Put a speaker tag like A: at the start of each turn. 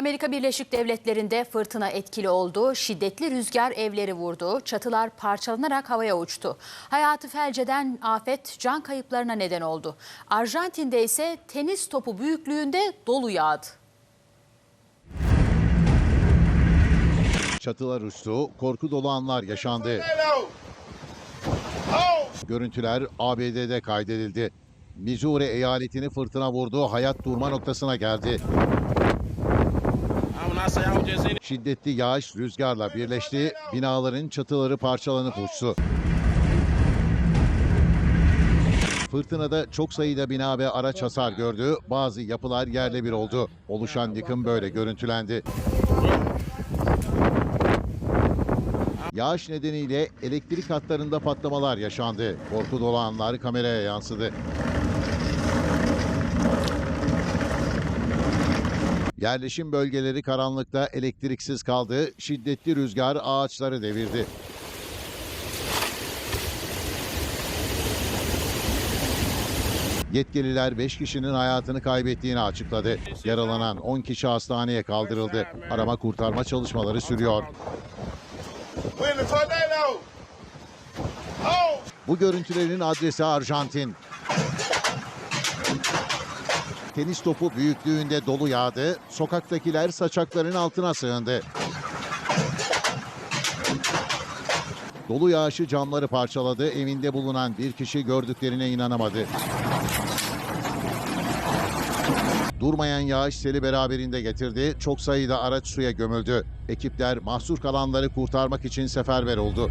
A: Amerika Birleşik Devletleri'nde fırtına etkili oldu. Şiddetli rüzgar evleri vurdu. Çatılar parçalanarak havaya uçtu. Hayatı felceden afet can kayıplarına neden oldu. Arjantin'de ise tenis topu büyüklüğünde dolu yağdı.
B: Çatılar uçtu, korku dolu anlar yaşandı. Görüntüler ABD'de kaydedildi. Missouri eyaletini fırtına vurdu, hayat durma noktasına geldi. Şiddetli yağış rüzgarla birleşti, binaların çatıları parçalanıp uçtu. Fırtınada çok sayıda bina ve araç hasar gördü, bazı yapılar yerle bir oldu. Oluşan yıkım böyle görüntülendi. Yağış nedeniyle elektrik hatlarında patlamalar yaşandı. Korku dolu anlar kameraya yansıdı. Yerleşim bölgeleri karanlıkta elektriksiz kaldı. Şiddetli rüzgar ağaçları devirdi. Yetkililer 5 kişinin hayatını kaybettiğini açıkladı. Yaralanan 10 kişi hastaneye kaldırıldı. Arama kurtarma çalışmaları sürüyor. Bu görüntülerin adresi Arjantin. Tenis topu büyüklüğünde dolu yağdı. Sokaktakiler saçakların altına sığındı. Dolu yağışı camları parçaladı. Evinde bulunan bir kişi gördüklerine inanamadı. Durmayan yağış seli beraberinde getirdi. Çok sayıda araç suya gömüldü. Ekipler mahsur kalanları kurtarmak için seferber oldu.